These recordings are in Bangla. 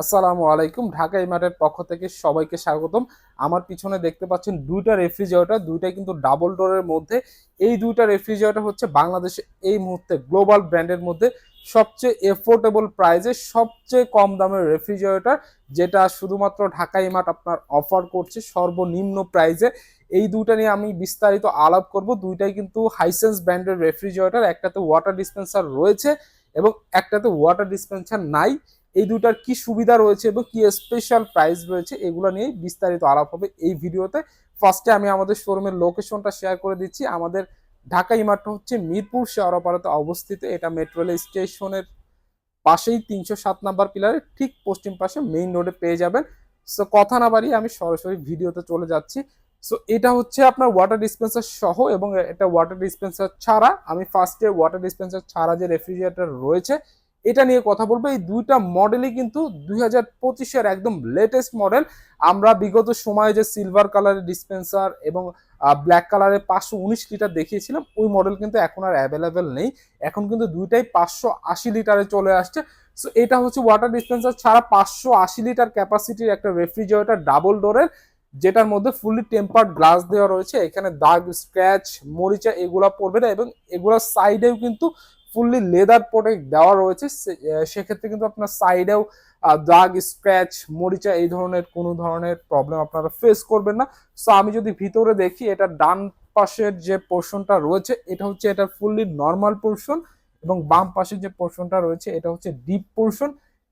আসসালামু আলাইকুম। ঢাকা ইমার্টের পক্ষ থেকে সবাইকে স্বাগতম। আমার পিছনে দেখতে পাচ্ছেন দুইটা রেফ্রিজারেটর, দুইটাই কিন্তু ডাবল ডোরের মধ্যে। এই দুইটা রেফ্রিজারেটর হচ্ছে বাংলাদেশে এই মুহূর্তে গ্লোবাল ব্র্যান্ডের মধ্যে সবচেয়ে এফোর্ডেবল প্রাইসে সবচেয়ে কম দামের রেফ্রিজারেটর, যেটা শুধুমাত্র ঢাকা ইমার্ট আপনার অফার করছে সর্বনিম্ন প্রাইজে এই দুইটা নিয়ে আমি বিস্তারিত আলাপ করব। দুইটাই কিন্তু হাইসেন্স ব্র্যান্ডের রেফ্রিজারেটর, একটাতে ওয়াটার ডিসপেন্সার রয়েছে এবং একটাতে ওয়াটার ডিসপেন্সার নাই। এই দুটার কি সুবিধা রয়েছে এবং কি স্পেশাল প্রাইস রয়েছে, এগুলো নিয়ে বিস্তারিত আলাপ হবে এই ভিডিওতে। ফার্স্টে আমি আমাদের শোরুমের লোকেশনটা শেয়ার করে দিচ্ছি। আমাদের ঢাকা ইমার্টটা হচ্ছে মিরপুর শেয়ারপাড়াতে অবস্থিত। এটা মেট্রো রেল স্টেশনের পাশেই তিনশো সাত নাম্বার পিলারের ঠিক পশ্চিম পাশে মেইন রোডে পেয়ে যাবেন। সো কথা না বাড়িয়ে আমি সরাসরি ভিডিওতে চলে যাচ্ছি। সো এটা হচ্ছে আপনার ওয়াটার ডিসপেন্সার সহ এবং এটা ওয়াটার ডিসপেন্সার ছাড়া আমি ফার্স্টে ওয়াটার ডিসপেন্সার ছাড়া যে রেফ্রিজারেটর রয়েছে এটা নিয়ে কথা বলব। এই দুইটা মডেলই কিন্তু দুই হাজার পঁচিশের একদম লেটেস্ট মডেল আমরা বিগত সময়ে যে সিলভার কালারের ডিসপেন্সার এবং ব্ল্যাক কালারের পাঁচশো উনিশ লিটার দেখিয়েছিলাম, ওই মডেল কিন্তু এখন আর অ্যাভেলেবেল নেই। এখন কিন্তু দুইটাই পাঁচশো আশি লিটারে চলে আসছে। সো এটা হচ্ছে ওয়াটার ডিসপেন্সার ছাড়া পাঁচশো আশি লিটার ক্যাপাসিটির একটা রেফ্রিজারেটর ডাবল ডোরের যেটার মধ্যে ফুললি টেম্পার্ড গ্লাস দেওয়া রয়েছে। এখানে দাগ স্ক্র্যাচ মরিচা এগুলা পড়বে না এবং এগুলোর সাইডেও কিন্তু ফুললি লেদার প্রোটেক্ট দেওয়া রয়েছে সেক্ষেত্রে কিন্তু আপনার সাইডেও দাগ, স্ক্র্যাচ, মরিচা এই ধরনের কোনো ধরনের প্রবলেম আপনারা ফেস করবেন না। সো আমি যদি ভিতরে দেখি, এটা ডান পাশের যে পোর্শনটা রয়েছে, এটা হচ্ছে এটা ফুললি নর্মাল পোর্শন এবং বাম পাশের যে পোর্শনটা রয়েছে, এটা হচ্ছে ডিপ পোর্শন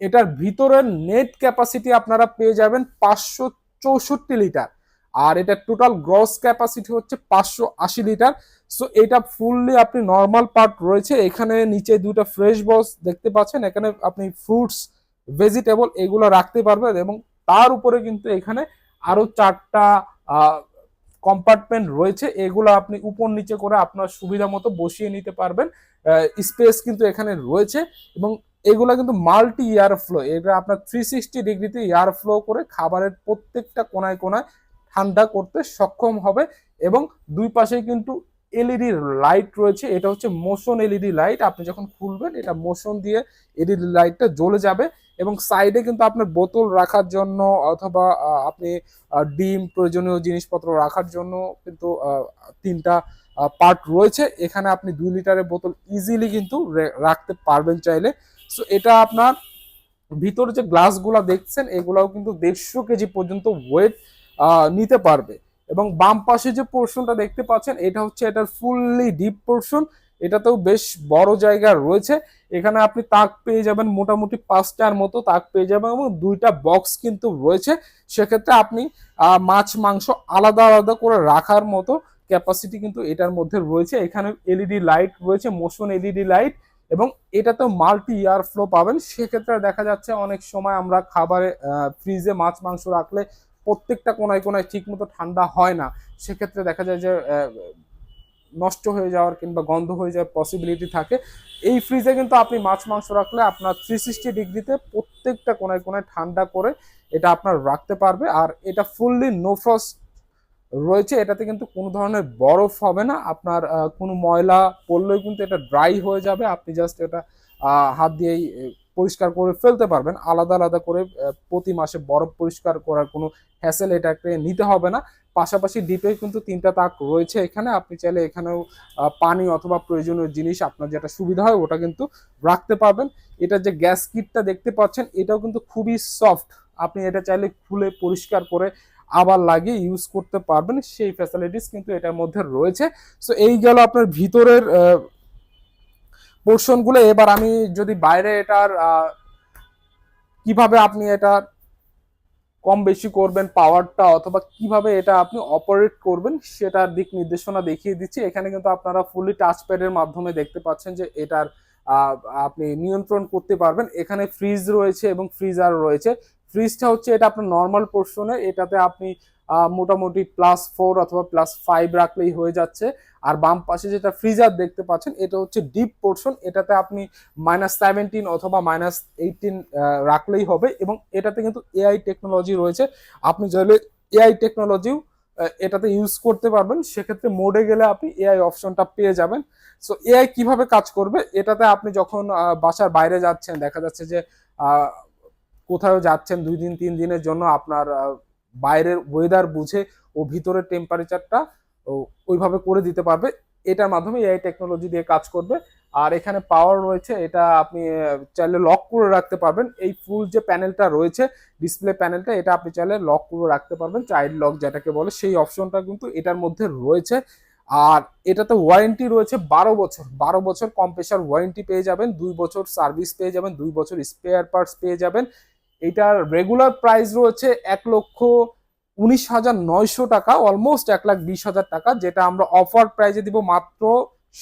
এটার ভিতরের নেট ক্যাপাসিটি আপনারা পেয়ে যাবেন পাঁচশো চৌষট্টি লিটার। আর এটা টোটাল গ্রস ক্যাপাসিটি হচ্ছে পাঁচশো আশি লিটার। সো এটা ফুললি আপনি নর্মাল পার্ট রয়েছে। এখানে নিচে দুটো ফ্রেশ বক্স দেখতে পাচ্ছেন। এখানে আপনি ফ্রুটস ভেজিটেবল এগুলো রাখতে পারবেন এবং তার উপরে কিন্তু এখানে আরও চারটা কম্পার্টমেন্ট রয়েছে। এগুলো আপনি উপর নিচে করে আপনার সুবিধা মতো বসিয়ে নিতে পারবেন। স্পেস কিন্তু এখানে রয়েছে এবং এগুলো কিন্তু মাল্টি ইয়ার ফ্লো এটা আপনার থ্রি সিক্সটি ডিগ্রিতে ইয়ার ফ্লো করে খাবারের প্রত্যেকটা কোনায় কোনায় ঠান্ডা করতে সক্ষম হবে এবং দুই পাশে কিন্তু এলইডি লাইট রয়েছে, এটা হচ্ছে মোশন এলইডি লাইট আপনি যখন খুলবেন এটা মোশন দিয়ে এলইডি লাইটটা জ্বলে যাবে এবং সাইডে কিন্তু আপনার বোতল রাখার জন্য অথবা আপনি ডিম প্রয়োজনীয় জিনিসপত্র রাখার জন্য কিন্তু তিনটা পার্ট রয়েছে। এখানে আপনি দুই লিটারের বোতল ইজিলি কিন্তু রাখতে পারবেন চাইলে। সো এটা আপনার ভিতরে যে গ্লাসগুলো দেখছেন, এগুলাও কিন্তু দেড়শো কেজি পর্যন্ত ওয়েট নিতে পারবে। এবং বাম পাশে যে পোর্শনটা দেখতে পাচ্ছেন, এটা হচ্ছে এটার ফুললি ডিপ পোর্শন এটাতেও বেশ বড় জায়গা রয়েছে। এখানে আপনি তাক পেয়ে যাবেন মোটামুটি পাঁচটার মতো তাক পেয়ে যাবেন এবং দুইটা বক্স কিন্তু রয়েছে। সেক্ষেত্রে আপনি মাছ, মাংস আলাদা আলাদা করে রাখার মতো ক্যাপাসিটি কিন্তু এটার মধ্যে রয়েছে। এখানে এলইডি লাইট রয়েছে মোশন এলইডি লাইট এবং এটা তো মাল্টি ইয়ার ফ্লো পাবেন। সেক্ষেত্রে দেখা যাচ্ছে অনেক সময় আমরা খাবারে ফ্রিজে মাছ, মাংস রাখলে প্রত্যেকটা কোনায় কোনায় ঠিক মতো ঠান্ডা হয় না, সেক্ষেত্রে দেখা যায় যে নষ্ট হয়ে যাওয়ার কিংবা গন্ধ হয়ে যাওয়ার পসিবিলিটি থাকে। এই ফ্রিজে কিন্তু আপনি মাছ, মাংস রাখলে আপনার থ্রি সিক্সটি ডিগ্রিতে প্রত্যেকটা কোনায় কোনায় ঠান্ডা করে এটা আপনার রাখতে পারবে। আর এটা ফুললি নো ফ্রস্ট রয়েছে, এটাতে কিন্তু কোনো ধরনের বরফ হবে না। আপনার কোনো ময়লা পড়লেও কিন্তু এটা ড্রাই হয়ে যাবে। আপনি জাস্ট এটা হাত দিয়েই পরিষ্কার করে ফেলতে পারবেন। আলাদা আলাদা করে প্রতি মাসে বরফ পরিষ্কার করার কোনো হ্যাসেল এটাকে নিতে হবে না। পাশাপাশি ডিপে কিন্তু তিনটা তাক রয়েছে এখানে। আপনি চাইলে এখানেও পানি অথবা প্রয়োজনীয় জিনিস আপনার যেটা সুবিধা হয় ওটা কিন্তু রাখতে পারবেন। এটা যে গ্যাস কিটটা দেখতে পাচ্ছেন, এটাও কিন্তু খুবই সফট আপনি এটা চাইলে খুলে পরিষ্কার করে আবার লাগিয়ে ইউজ করতে পারবেন। সেই ফ্যাসিলিটিস কিন্তু এটার মধ্যে রয়েছে। সো এই গেল আপনার ভিতরের পোর্শনগুলো, এবার আমি যদি বাইরে এটার কীভাবে আপনি এটা কম বেশি করবেন পাওয়ারটা, অথবা কীভাবে এটা আপনি অপারেট করবেন, সেটার দিক নির্দেশনা দেখিয়ে দিচ্ছি। এখানে কিন্তু আপনারা ফুলি টাচ প্যাডের মাধ্যমে দেখতে পাচ্ছেন যে এটার আপনি নিয়ন্ত্রণ করতে পারবেন। এখানে ফ্রিজ রয়েছে এবং ফ্রিজার রয়েছে। ফ্রিজটা হচ্ছে এটা আপনার নর্মাল পোর্শনে এটাতে আপনি মোটামুটি প্লাস ফোর অথবা প্লাস ফাইভ রাখলেই হয়ে যাচ্ছে। আর বাম পাশে যেটা ফ্রিজার দেখতে পাচ্ছেন, এটা হচ্ছে ডিপ পোর্শন এটাতে আপনি মাইনাস সেভেন্টিন অথবা মাইনাস এইটিন রাখলেই হবে এবং এটাতে কিন্তু এআই টেকনোলজি রয়েছে। আপনি চাইলে এআই টেকনোলজিও এটাতে ইউজ করতে পারবেন। সেক্ষেত্রে মোডে গেলে আপনি এআই অপশনটা পেয়ে যাবেন। সো এআই কীভাবে কাজ করবে? এটাতে আপনি যখন বাসার বাইরে যাচ্ছেন, দেখা যাচ্ছে যে কোথাও যাচ্ছেন দুই দিন, তিন দিনের জন্য আপনার বাইরের ওয়েদার বুঝে ও ভিতরের টেম্পারেচারটা ওইভাবে করে দিতে পারবে। এটার মাধ্যমে এআই টেকনোলজি দিয়ে কাজ করবে। আর এখানে পাওয়ার রয়েছে, এটা আপনি চাইলে লক করে রাখতে পারবেন। এই ফুল যে প্যানেলটা রয়েছে ডিসপ্লে প্যানেলটা এটা আপনি চাইলে লক করে রাখতে পারবেন চাইল্ড লক যেটাকে বলে। সেই অপশনটা কিন্তু এটার মধ্যে রয়েছে। আর এটাতে ওয়ারেন্টি রয়েছে বারো বছর। বারো বছর কম্প্রেসার ওয়ারেন্টি পেয়ে যাবেন, দুই বছর সার্ভিস পেয়ে যাবেন, দুই বছর স্পেয়ার পার্টস পেয়ে যাবেন। এটার রেগুলার প্রাইস রয়েছে এক লক্ষ উনিশ হাজার নয়শো টাকা অলমোস্ট এক লাখ বিশ হাজার টাকা, যেটা আমরা অফার প্রাইজে দিব মাত্র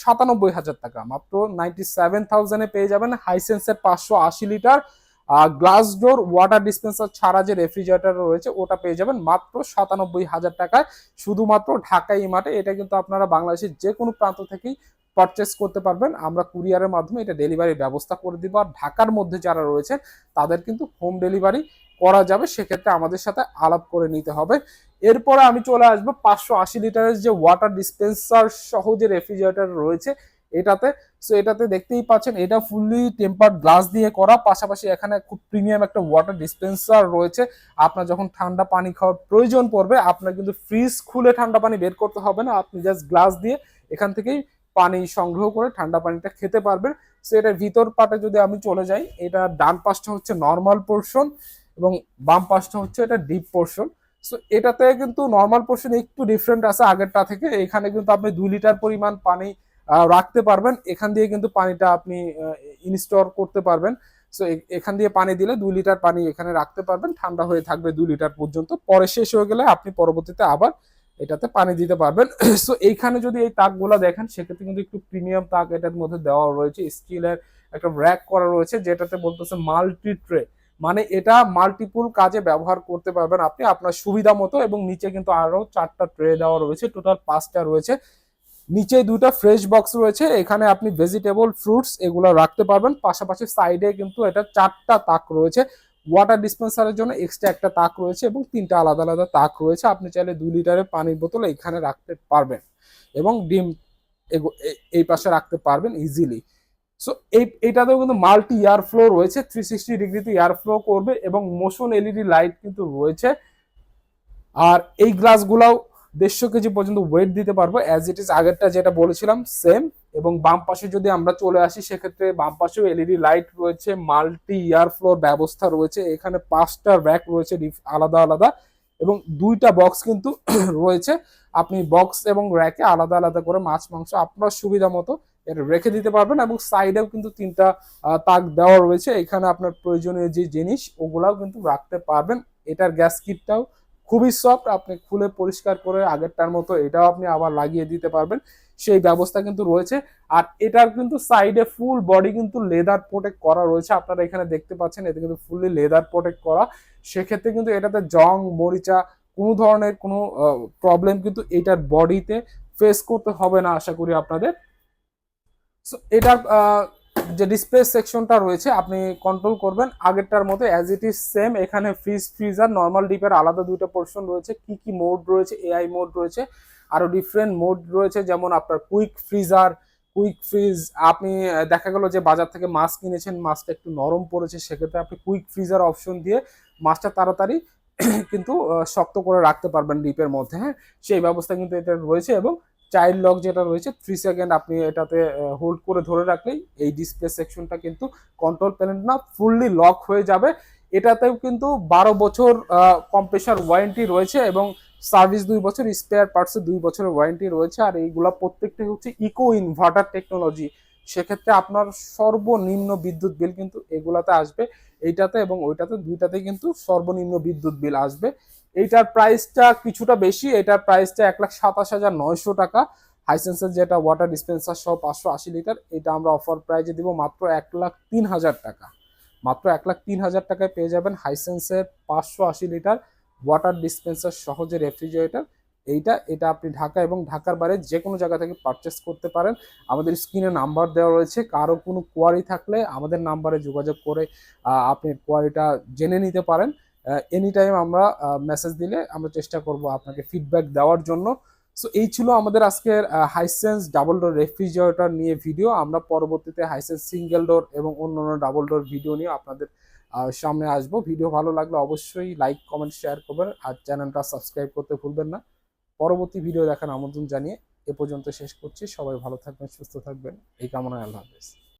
সাতানব্বই হাজার টাকা। মাত্র নাইনটি সেভেন থাউজেন্ডে পেয়ে যাবেন হাইসেন্সের পাঁচশো আশি litre. Glass door water dispenser ছাড়া যে রেফ্রিজারেটর রয়েছে, ওটা পেয়ে যাবেন মাত্র সাতানব্বই হাজার টাকায়। শুধুমাত্র ঢাকা ইমার্টে এটা কিন্তু আপনারা বাংলাদেশের যে কোনো প্রান্ত থেকেই পারচেস করতে পারবেন। আমরা কুরিয়ারের মাধ্যমে এটা ডেলিভারির ব্যবস্থা করে দিব। আর ঢাকার মধ্যে যারা রয়েছে তাদের কিন্তু হোম ডেলিভারি করা যাবে। সেক্ষেত্রে আমাদের সাথে আলাপ করে নিতে হবে। এরপরে আমি চলে আসব পাঁচশো আশি লিটারের যে ওয়াটার ডিসপেন্সার সহ যে রেফ্রিজারেটর রয়েছে, এটাতে। সো এটাতে দেখতেই পাচ্ছেন, এটা ফুললি টেম্পার্ড গ্লাস দিয়ে করা। পাশাপাশি এখানে খুব প্রিমিয়াম একটা ওয়াটার ডিসপেন্সার রয়েছে। আপনার যখন ঠান্ডা পানি খাওয়ার প্রয়োজন পড়বে, আপনার কিন্তু ফ্রিজ খুলে ঠান্ডা পানি বের করতে হবে না। আপনি জাস্ট গ্লাস দিয়ে এখান থেকেই পানি সংগ্রহ করে ঠান্ডা পানিটা খেতে পারবেন। সো এটার ভিতর পাটে যদি আমি চলে যাই, এটা ডান পাশটা হচ্ছে নর্মাল পোর্শন এবং বাম পাশটা হচ্ছে এটা ডিপ পোর্শন সো এটাতে কিন্তু নর্মাল পোর্শন একটু ডিফারেন্ট আছে আগেরটা থেকে। এখানে কিন্তু আপনি দুই লিটার পরিমাণ পানি রাখতে পারবেন। এখান দিয়ে কিন্তু পানিটা আপনি ইনস্টল করতে পারবেন। সো এখান দিয়ে পানি দিলে দুই লিটার পানি এখানে রাখতে পারবেন। ঠান্ডা হয়ে থাকবে দুই লিটার পর্যন্ত। পরে শেষ হয়ে গেলে আপনি পরবর্তীতে আবার এটাতে পানি দিতে পারবেন। সো এইখানে যদি এই তাকগুলো দেখেন, সেক্ষেত্রে কিন্তু একটু প্রিমিয়াম তাক এটার মধ্যে দেওয়া রয়েছে। স্টিলের একটা র্যাক করা রয়েছে, যেটাতে বলতেছে মাল্টি ট্রে মানে এটা মাল্টিপুল কাজে ব্যবহার করতে পারবেন আপনি আপনার সুবিধা মতো এবং নিচে কিন্তু আরও চারটা ট্রে দেওয়া রয়েছে টোটাল পাঁচটা রয়েছে। নিচে দুটা ফ্রেশ বক্স রয়েছে, এখানে আপনি ভেজিটেবল ফ্রুটস এগুলো রাখতে পারবেন। পাশাপাশি সাইডে কিন্তু এটা চারটা তাক রয়েছে। ওয়াটার ডিসপেন্সারের জন্য এক্সট্রা একটা তাক রয়েছে এবং তিনটা আলাদা আলাদা তাক রয়েছে। আপনি চাইলে দুই লিটারের পানির বোতল এখানে রাখতে পারবেন এবং ডিম এই পাশে রাখতে পারবেন ইজিলি সো এই এটাতেও কিন্তু মাল্টি এয়ার ফ্লো রয়েছে থ্রি সিক্সটি ডিগ্রিতে এয়ার ফ্লো করবে এবং মোশন এলইডি লাইট কিন্তু রয়েছে। আর এই গ্লাসগুলাও দেড়শো কেজি পর্যন্ত ওয়েট দিতে পারব অ্যাজ ইট ইজ আগেরটা যেটা বলেছিলাম সেম এবং বাম পাশে যদি আমরা চলে আসি, সেক্ষেত্রে বাম পাশেও এলইডি লাইট রয়েছে মাল্টি ইয়ার ফ্লোর ব্যবস্থা রয়েছে, এখানে পাঁচটা র্যাক রয়েছে আলাদা আলাদা এবং দুইটা বক্স কিন্তু রয়েছে। আপনি বক্স এবং র্যাকে আলাদা আলাদা করে মাছ, মাংস আপনার সুবিধা মতো এটা রেখে দিতে পারবেন এবং সাইডেও কিন্তু তিনটা তাক দেওয়া রয়েছে। এখানে আপনার প্রয়োজনীয় যে জিনিস, ওগুলাও কিন্তু রাখতে পারবেন। এটার গ্যাস কিটটাও খুবই সফট আপনি খুলে পরিষ্কার করে আগেরটার মতো এটাও আপনি আবার লাগিয়ে দিতে পারবেন। সেই ব্যবস্থা কিন্তু রয়েছে। আর এটার কিন্তু সাইডে ফুল বডি কিন্তু লেদার প্রোটেক্ট করা রয়েছে। আপনারা এখানে দেখতে পাচ্ছেন এতে কিন্তু ফুললি লেদার প্রোটেক্ট করা। সেক্ষেত্রে কিন্তু এটাতে জং মরিচা কোনো ধরনের কোনো প্রবলেম কিন্তু এটার বডিতে ফেস করতে হবে না আশা করি আপনাদের। সো আহ, যে ডিসপ্লে সেকশনটা রয়েছে, আপনি কন্ট্রোল করবেন। আগেরটার মতো অ্যাজ ইট ইজ সেম এখানে ফ্রিজ ফ্রিজার নর্মাল ডিপের আলাদা দুইটা পোর্শন রয়েছে। কি কি মোড রয়েছে? এআই মোড রয়েছে। আরও ডিফারেন্ট মোড রয়েছে, যেমন আপনার কুইক ফ্রিজার কুইক ফ্রিজ আপনি দেখা গেল যে বাজার থেকে মাছ কিনেছেন মাছটা একটু নরম পড়েছে, সেক্ষেত্রে আপনি কুইক ফ্রিজার অপশন দিয়ে মাছটা তাড়াতাড়ি কিন্তু শক্ত করে রাখতে পারবেন ডিপের মধ্যে হ্যাঁ? সেই ব্যবস্থা কিন্তু এটা রয়েছে এবং চাইল্ড লক যেটা রয়েছে থ্রি সেকেন্ড আপনি এটাতে হোল্ড করে ধরে রাখলেই এই ডিসপ্লে সেকশনটা কিন্তু কন্ট্রোল প্যানেল না ফুললি লক হয়ে যাবে। এটাতেও কিন্তু বারো বছর কম্প্রেসার ওয়ারেন্টি রয়েছে এবং সার্ভিস দুই বছর স্পেয়ার পার্টসে দুই বছরের ওয়ারেন্টি রয়েছে। আর এইগুলো প্রত্যেকটাই হচ্ছে ইকো ইনভার্টার টেকনোলজি সেক্ষেত্রে আপনার সর্বনিম্ন বিদ্যুৎ বিল কিন্তু এগুলাতে আসবে, এইটাতে এবং ওইটাতে, দুইটাতে কিন্তু সর্বনিম্ন বিদ্যুৎ বিল আসবে। এইটার প্রাইসটা কিছুটা বেশি এটার প্রাইসটা এক লাখ সাতাশ হাজার নয়শো টাকা। হাইসেন্সের যেটা ওয়াটার ডিসপেন্সার সহ পাঁচশো আশি লিটার এটা আমরা অফার প্রাইজে দিব মাত্র এক লাখ তিন হাজার টাকা। মাত্র এক লাখ তিন হাজার টাকায় পেয়ে যাবেন হাইসেন্সের পাঁচশো আশি লিটার ওয়াটার ডিসপেন্সার সহ যে রেফ্রিজারেটর এইটা, এটা আপনি ঢাকা এবং ঢাকার বাইরে যে কোনো জায়গা থেকে পারচেস করতে পারেন। আমাদের স্ক্রিনে নাম্বার দেওয়া রয়েছে, কারও কোনো কোয়ারি থাকলে আমাদের নাম্বারে যোগাযোগ করে আপনি কোয়ারিটা জেনে নিতে পারেন। এনি টাইম আমরা মেসেজ দিলে আমরা চেষ্টা করব আপনাকে ফিডব্যাক দেওয়ার জন্য। সো এই ছিল আমাদের আজকের হাইসেন্স ডাবল ডোর রেফ্রিজারেটর নিয়ে ভিডিও আমরা পরবর্তীতে হাইসেন্স সিঙ্গেল ডোর এবং অন্য অন্য ডাবল ডোর ভিডিও নিয়ে আপনাদের সামনে আসব। ভিডিও ভালো লাগলে অবশ্যই লাইক কমেন্ট শেয়ার করবেন। আর চ্যানেলটা সাবস্ক্রাইব করতে ভুলবেন না। পরবর্তী ভিডিও দেখার আমন্ত্রণ জানিয়ে এ পর্যন্ত শেষ করছি। সবাই ভালো থাকবেন, সুস্থ থাকবেন। এই কামনায় আল্লাহ হাফেজ।